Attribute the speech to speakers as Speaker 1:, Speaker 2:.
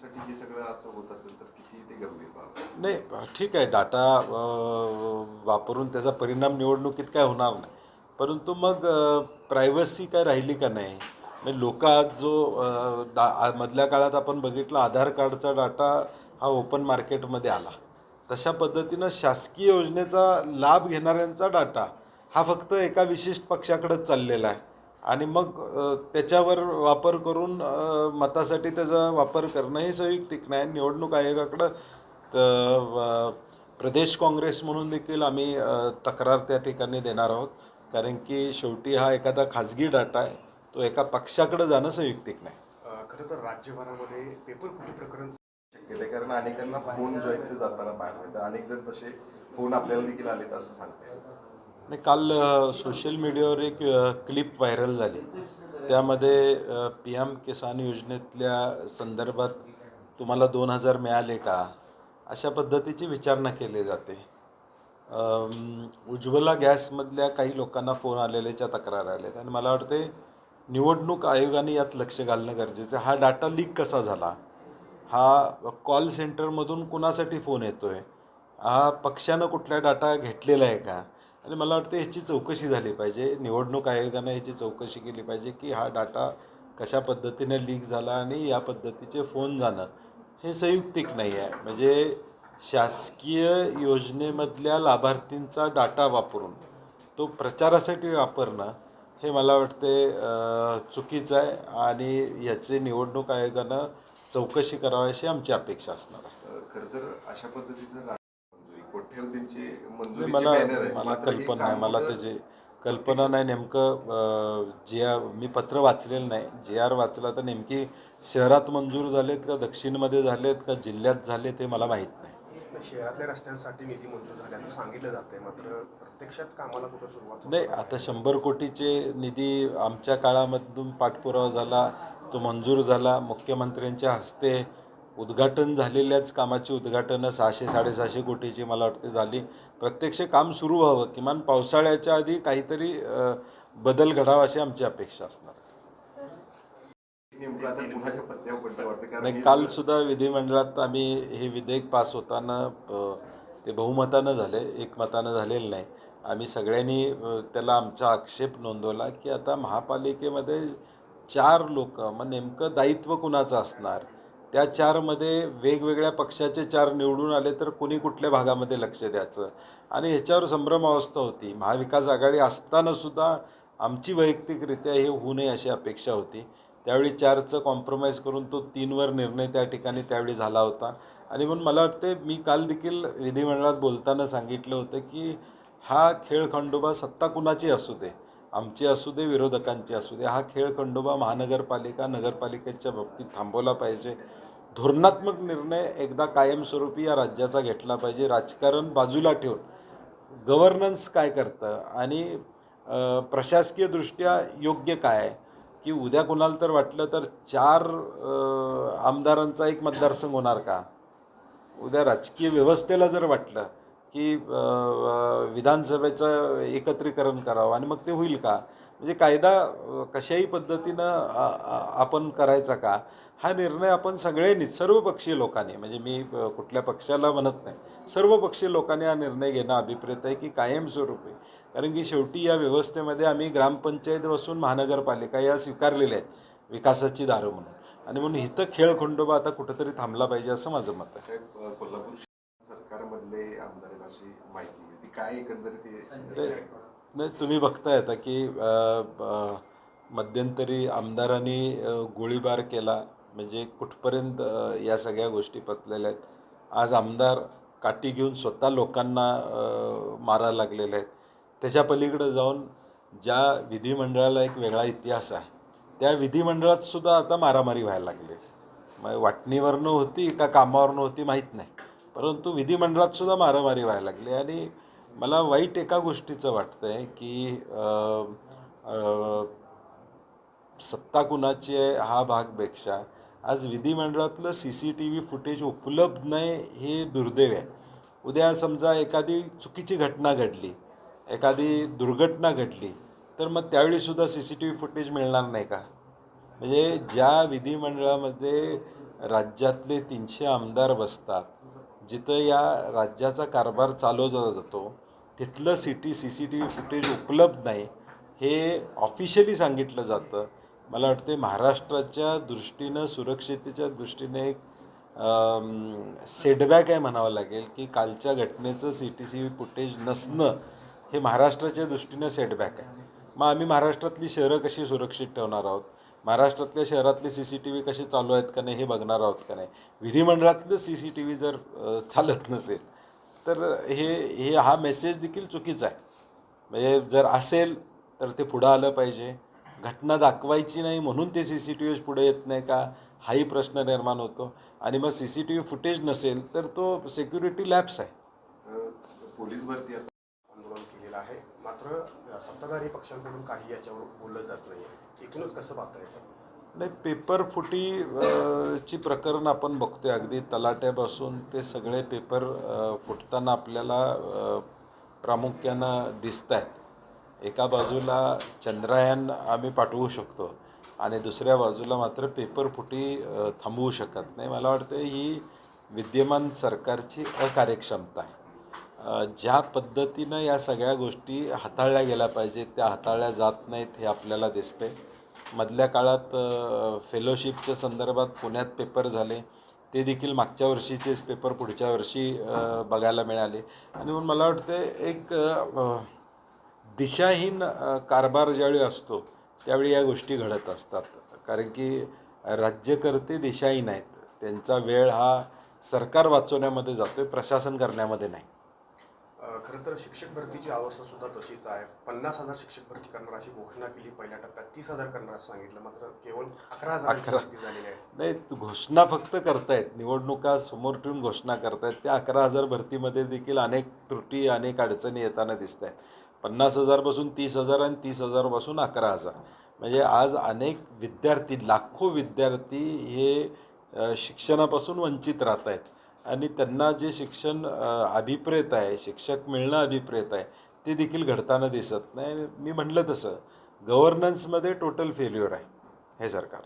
Speaker 1: साठी सगळं असं होत असेल तर किती ते गंभीर बाब
Speaker 2: नाही ठीक आहे डाटा वापरून त्याचा परिणाम निवडणुकीत काय होणार नाही. परंतु मग प्रायव्हसी काय राहिली का नाही? म्हणजे लोक आज जो डा मधल्या काळात आपण बघितलं आधार कार्डचा डाटा हा ओपन मार्केटमध्ये आला. तशा पद्धतीनं शासकीय योजनेचा लाभ घेणाऱ्यांचा डाटा हा फक्त एका विशिष्ट पक्षाकडेच चाललेला आहे. आणि मग त्याच्यावर वापर करून मतासाठी त्याचा वापर करणं हे संयुक्तिक नाही. निवडणूक आयोगाकडं तर प्रदेश काँग्रेस म्हणून देखील आम्ही तक्रार त्या ठिकाणी देणार आहोत. कारण की शेवटी हा एखादा खाजगी डाटा आहे. तो एका पक्षाकडे जाणं संयुक्तिक नाही.
Speaker 3: खरं तर राज्यभरामध्ये पेपर फुटी प्रकरण
Speaker 1: शक्यता? आहे कारण अनेकांना फोन जो आहेत ते जाताना पाहायला अनेक जण तसे फोन आपल्याला देखील आलेत असं सांगते
Speaker 2: नाही काल सोशल मीडियावर एक क्लिप व्हायरल झाली. त्यामध्ये पी एम किसान योजनेतल्या संदर्भात तुम्हाला दोन हजार मिळाले का? अशा पद्धतीची विचारणा केली जाते. उज्ज्वला गॅसमधल्या काही लोकांना फोन आलेल्याच्या तक्रार आल्या आणि मला वाटते निवडणूक आयोगाने यात लक्ष घालणं गरजेचं हा डाटा लीक कसा झाला? हा कॉल सेंटरमधून कुणासाठी फोन येतो आहे हा पक्षानं कुठला डाटा घेतलेला आहे का? आणि मला वाटतं ह्याची चौकशी झाली पाहिजे. निवडणूक आयोगानं ह्याची चौकशी केली पाहिजे की हा डाटा कशा पद्धतीने लीक झाला आणि या पद्धतीचे फोन जाणं हे संयुक्तिक नाही आहे. म्हणजे शासकीय योजनेमधल्या लाभार्थींचा डाटा वापरून तो प्रचारासाठी वापरणं हे मला वाटते चुकीचं आहे आणि याची निवडणूक आयोगानं चौकशी करावी अशी आमची अपेक्षा असणार आहे.
Speaker 1: खरं तर अशा पद्धतीचं
Speaker 2: नाही,
Speaker 1: मंजुरीची
Speaker 2: मला
Speaker 1: बॅनर आहे.
Speaker 2: मला
Speaker 1: मात्र हे
Speaker 2: कल्पना आहे
Speaker 1: काम
Speaker 2: मला त्याची कल्पना नाही नेमकं जे आर मी पत्र वाचलेलं नाही. जे आर वाचला तर नेमकी शहरात मंजूर झालेत का दक्षिणमध्ये झालेत का जिल्ह्यात झालेत हे मला माहीत नाही.
Speaker 3: शहरातल्या रस्त्यांसाठी निधी मंजूर झाल्याचं सांगितलं जातंय मात्र प्रत्यक्षात कामाला कुठं सुरुवात होत
Speaker 2: नाही. आता शंभर कोटीचे निधी आमच्या काळामधून पाठपुरावा झाला तो मंजूर झाला. मुख्यमंत्र्यांच्या हस्ते उद्घाटन झालेल्याच कामाची उद्घाटनं सहाशे साडेसहाशे कोटीची मला वाटते झाली. प्रत्यक्ष काम सुरू व्हावं किमान पावसाळ्याच्या आधी काहीतरी बदल घडावा अशी आमची अपेक्षा असणार. नाही काल सुद्धा विधिमंडळात आम्ही हे विधेयक पास होताना ते बहुमतानं झाले एकमतानं झालेलं नाही. आम्ही सगळ्यांनी त्याला आमचा आक्षेप नोंदवला की आता महापालिकेमध्ये चार लोक मग नेमकं दायित्व कुणाचं असणार? त्या चारमध्ये वेगवेगळ्या पक्षाचे चार निवडून आले तर कुणी कुठल्या भागामध्ये लक्ष द्यायचं? आणि ह्याच्यावर संभ्रम अवस्था होती. महाविकास आघाडी असतानासुद्धा आमची वैयक्तिकरित्या हे होऊ नये अशी अपेक्षा होती. त्यावेळी चारचं कॉम्प्रोमाइज करून तो तीनवर निर्णय त्या ठिकाणी त्यावेळी झाला होता. आणि म्हणून मला वाटते मी काल देखील विधिमंडळात बोलताना सांगितलं होतं की हा खेळ खंडोबा सत्ता कुणाची असू दे? आमची असू दे विरोधकांची असू दे हा खेळ खंडोबा महानगरपालिका नगरपालिकेच्या बाबतीत थांबवला पाहिजे. धोरणात्मक निर्णय एकदा कायमस्वरूपी या राज्याचा घेतला पाहिजे. राजकारण बाजूला ठेवून. गव्हर्नन्स काय करतं आणि प्रशासकीय प्रशासकीयदृष्ट्या योग्य काय? आहे की उद्या कोणाला तर वाटलं तर चार आमदारांचा एक मतदारसंघ होणार का? उद्या राजकीय व्यवस्थेला जर वाटलं की विधानसभेचं एकत्रीकरण करावं आणि मग ते होईल का? म्हणजे कायदा कशाही पद्धतीनं आपण करायचा का? हा निर्णय आपण सगळ्यांनीच सर्वपक्षीय लोकांनी म्हणजे मी कुठल्या पक्षाला म्हणत नाही सर्वपक्षीय लोकांनी हा निर्णय घेणं अभिप्रेत आहे की कायमस्वरूपी कारण की शेवटी या व्यवस्थेमध्ये आम्ही ग्रामपंचायतीपासून महानगरपालिका या स्वीकारलेल्या आहेत विकासाची दारं म्हणून. आणि म्हणून इथं खेळ खंडोबा आता कुठंतरी थांबला पाहिजे असं माझं मत आहे
Speaker 1: साहेब, अं, कोल्हापूर सरकारमधले आमदार आहेत अशी माहिती आहे. ती काय एकंदरीत हे-
Speaker 2: नाही तुम्ही बघताय आता की मध्यंतरी आमदारांनी गोळीबार केला. म्हणजे कुठपर्यंत या सगळ्या गोष्टी पचलेल्या आहेत? आज आमदार काठी घेऊन स्वतः लोकांना मारायला लागलेले आहेत. त्याच्या पलीकडे जाऊन ज्या विधिमंडळाला एक वेगळा इतिहास आहे त्या विधिमंडळात सुद्धा आता मारामारी व्हायला लागली. मग वाटणीवरनं होती का कामावरनं होती माहीत नाही. परंतु विधिमंडळात सुद्धा मारामारी व्हायला लागली. आणि मला वाईट एका गोष्टीचं वाटतं आहे की सत्ता कुणाची आहे हा भागपेक्षा आज विधिमंडळातलं C C T V footage उपलब्ध नाही हे दुर्दैव आहे. उद्या समजा एखादी चुकीची घटना घडली एखादी दुर्घटना घडली तर मग त्यावेळीसुद्धा C C T V footage मिळणार नाही का? म्हणजे ज्या विधिमंडळामध्ये राज्यातले तीनशे आमदार बसतात जिथं या राज्याचा कारभार चालवला जातो तिथलं C T C C T V footage उपलब्ध नाही हे ऑफिशियली सांगितलं जातं. मला वाटते महाराष्ट्राच्या दृष्टीनं सुरक्षितेच्या दृष्टीने एक सेटबॅक आहे म्हणावं लागेल की कालच्या घटनेचं C T C V footage नसणं हे महाराष्ट्राच्या दृष्टीनं सेटबॅक आहे. मग आम्ही महाराष्ट्रातली शहरं कशी सुरक्षित ठेवणार आहोत? महाराष्ट्रातल्या शहरातले सी सी टी व्ही कसे चालू आहेत का नाही हे बघणार आहोत का नाही? विधिमंडळातलं सी सी टी व्ही जर चालत नसेल तर हे हे हा मेसेज देखील चुकीचा आहे. म्हणजे जर असेल तर ते पुढं आलं पाहिजे. घटना दाखवायची नाही म्हणून ते सी सी टी व्ही पुढे येत नाही का? हाही प्रश्न निर्माण होतो. आणि मग C C T V footage नसेल तर तो सेक्युरिटी लॅब्स आहे.
Speaker 1: पोलीस भरती
Speaker 3: आंदोलन केलेलं आहे. मात्र सत्ताधारी पक्षांकडून काही याच्यावर बोललं जात नाही एकूणच कसं पात्र आहे
Speaker 2: नाही पेपर फुटी ची प्रकरण आपण बघतोय. अगदी तलाट्यापासून ते सगळे पेपर फुटताना आपल्याला प्रामुख्यानं दिसत आहेत एका बाजूला चंद्रयान आम्ही पाठवू शकतो आणि दुसऱ्या बाजूला मात्र पेपर फुटी थांबवू शकत नाही. मला वाटतं ही विद्यमान सरकारची अकार्यक्षमता आहे. ज्या पद्धतीनं या सगळ्या गोष्टी हाताळल्या गेल्या पाहिजेत त्या हाताळल्या जात नाहीत हे आपल्याला दिसते मधल्या काळात फेलोशिपच्या संदर्भात पुण्यात पेपर झाले. ते देखील मागच्या वर्षीचेच पेपर पुढच्या वर्षी बघायला मिळाले. आणि म्हणून मला वाटतं एक दिशाहीन कारभार ज्यावेळी असतो त्यावेळी या गोष्टी घडत असतात. कारण की राज्यकर्ते दिशाहीन आहेत. त्यांचा वेळ हा सरकार वाचवण्यामध्ये जातो आहे प्रशासन करण्यामध्ये नाही.
Speaker 3: खरं तर शिक्षक भरतीची अवस्था सुद्धा तशीच आहे. पन्नास हजार शिक्षक भरती करणार अशी घोषणा केली पहिल्या टप्प्यात. तीस हजार करणार असं सांगितलं मात्र केवळ अकरा हजार झालेली आहे
Speaker 2: नाही घोषणा फक्त करतायत. निवडणुका समोर ठेवून घोषणा करतायत. त्या अकरा हजार भरतीमध्ये देखील अनेक त्रुटी अनेक अडचणी येताना दिसत आहेत पन्नास हजारपासून तीस हजार आणि तीस हजारपासून अकरा हजार. म्हणजे आज अनेक विद्यार्थी लाखो विद्यार्थी हे शिक्षणापासून वंचित राहत आहेत आणि त्यांना जे शिक्षण अभिप्रेत आहे शिक्षक मिळणं अभिप्रेत आहे ते देखील घडताना दिसत नाही. मी म्हटलं तसं गव्हर्नन्समध्ये टोटल फेल्युअर आहे हे सरकार.